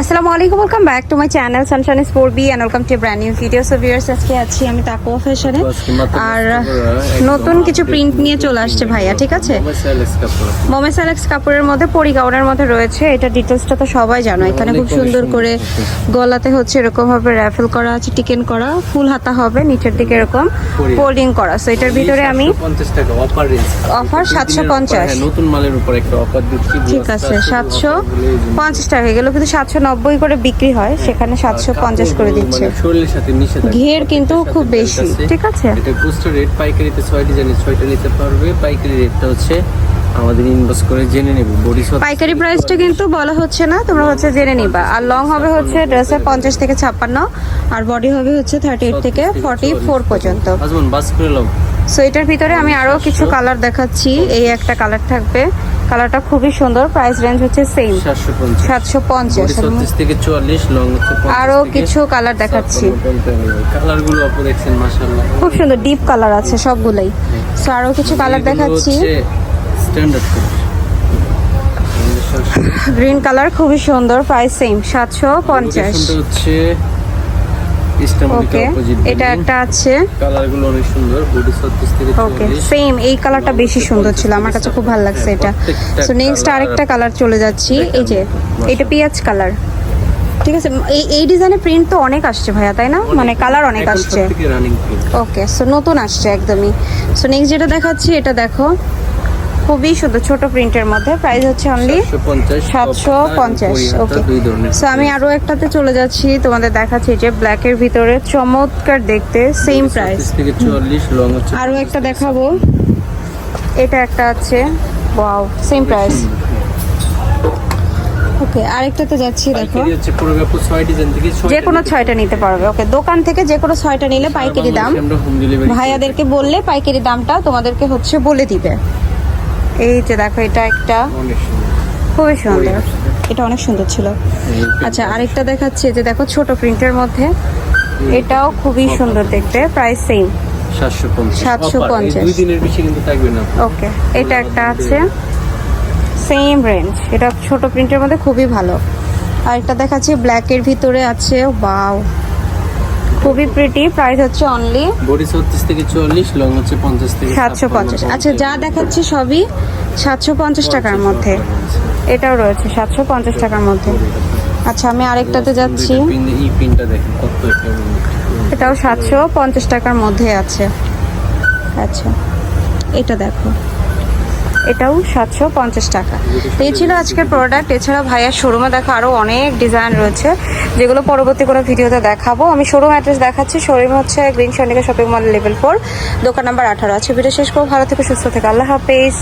আসসালামু আলাইকুম welcome back to my channel sunshine sport B and welcome to brand new video so viewers আজকে আছি আমি তাকোয়া ফ্যাশনে। আর নতুন কিছু প্রিন্ট নিয়ে চলে আসছে ভাইয়া ঠিক আছে? মোবাইল কাপড়। মোমে সালেক্স কাপড়ের মধ্যে পরি গাউনের মধ্যে রয়েছে এটা ডিটেলসটা তো সবাই জানো। এখানে খুব সুন্দর করে গলাতে হচ্ছে এরকম ভাবে র্যাফেল করা আছে টিকেন করা ফুল হাতা হবে নিচের দিকে এরকম। ফোল্ডিং করা। সো এটার ভিতরে আমি অফার সাতশো পঞ্চাশ। নতুন মালের উপর একটা অফার দিচ্ছি ঠিক আছে সাতশো পঞ্চাশ টাকা এগুলো কিন্তু সাতশো নব্বই করে বিক্রি হয় সেখানে সাতশো পঞ্চাশ করে দিচ্ছে। মানে সাথে ঘের কিন্তু খুব বেশি, ঠিক আছে? এটা রেট পাইকারিতে ছয় ডিজাইনের ছয়টা নিতে পারবে। পাইকারি রেটটা হচ্ছে আমাদের ইনবক্স করে জেনে নেব বডি সব পাইকারি প্রাইসটা কিন্তু বলা হচ্ছে না তোমরা হচ্ছে জেনে নিবা। আর লং হবে হচ্ছে ড্রেসে পঞ্চাশ থেকে ছাপ্পান্ন আর বডি হবে হচ্ছে থার্টি এইট থেকে ফর্টি ফোর পর্যন্ত। বাস করে লাও সো এটার ভিতরে আমি আরও কিছু কালার দেখাচ্ছি। এই একটা কালার থাকবে। কালারটা খুবই সুন্দর প্রাইস রেঞ্জ হচ্ছে সেম 750 সাতশো পঞ্চাশ। বডি 36 থেকে 44 লং হচ্ছে 50 আরও কিছু কালার দেখাচ্ছি। কালারগুলো দেখছেন মাশাআল্লাহ। খুব সুন্দর ডিপ কালার আছে সবগুলোই। সো আরও কিছু কালার দেখাচ্ছি। স্ট্যান্ডার্ড গ্রিন কালার খুবই সুন্দর প্রাইস সেম সাতশো পঞ্চাশ। হচ্ছে ওকে এটা একটা আছে। কালারগুলো অনেক সুন্দর বডি 36 থেকে ওকে 44 সেম এই কালারটা বেশি সুন্দর ছিল আমার কাছে খুব ভালো লাগছে এটা। সো নেক্সট আরেকটা কালার চলে যাচ্ছি এই যে এটা পেঁয়াজ কালার ঠিক আছে এই এই ডিজাইনের প্রিন্ট তো অনেক আসছে ভাইয়া তাই না? মানে কালার অনেক আসছে। ওকে সো নতুন আসছে একদমই। সো নেক্সট যেটা দেখাচ্ছি এটা দেখো। খুবই সুন্দর ছোট প্রিন্টের মধ্যে। প্রাইস হচ্ছে অনলি সাতশো পঞ্চাশ ওকে সো আমি আরও একটাতে চলে যাচ্ছি। তোমাদের দেখাচ্ছি যে ব্ল্যাকের ভিতরে চমৎকার দেখতে সেম প্রাইস 36 থেকে 44 লং হচ্ছে আরও একটা দেখাবো। এটা একটা আছে। ওয়াও সেম প্রাইস ওকে আরেকটাতে যাচ্ছি দেখো। পাইকারি হচ্ছে পুরো ব্যাপক 6 ডিজাইন থেকে 6 যে কোনো ছয়টা নিতে পারবে। ওকে দোকান থেকে যে কোনো ছয়টা নিলে পাইকারি দাম। ভাইয়াদেরকে বললে পাইকারি দামটা তোমাদেরকে হচ্ছে বলে দিবে। এই যে দেখো এটা একটা খুবই সুন্দর। এটা অনেক সুন্দর ছিল। আচ্ছা আরেকটা দেখাচ্ছি যে দেখো ছোট প্রিন্টের মধ্যে। এটাও খুবই সুন্দর দেখতে প্রাইস সেম 750 750 Offer, এই দুই দিনের বেশি কিন্তু থাকবে না। ওকে এটা একটা আছে। সেম রেঞ্জ এটা ছোট প্রিন্টের মধ্যে খুবই ভালো। আর একটা দেখাচ্ছি ব্ল্যাকের ভিতরে আছে ওয়াও খুবই প্রিটি প্রাইস হচ্ছে অনলি বডি 36 থেকে 44 লং হচ্ছে 50 থেকে সাতশো পঞ্চাশ। আচ্ছা যা দেখাচ্ছি সবই সাতশো পঞ্চাশ টাকার মধ্যে। এটাও রয়েছে সাতশো পঞ্চাশ টাকার মধ্যে। আচ্ছা আমি আরেকটাতে যাচ্ছি। এই পিনটা দেখেন কত এটাও সাতশো পঞ্চাশ টাকার মধ্যে আছে। আচ্ছা এটা দেখো। এটাও সাতশো পঞ্চাশ টাকা। তো এই ছিল আজকের প্রোডাক্ট এছাড়া ভাইয়ার শোরুমে দেখা আরও অনেক ডিজাইন রয়েছে। যেগুলো পরবর্তী কোনো ভিডিওতে দেখাবো। আমি শোরুম অ্যাড্রেস দেখাচ্ছি। শোরুম হচ্ছে গ্রিন সন্ডিকা শপিং মল লেভেল ফোর দোকান নাম্বার আঠারো। আছে ভিডিও শেষ করব। ভালো থেকে, সুস্থ থেকে। আল্লাহ হাফেজ।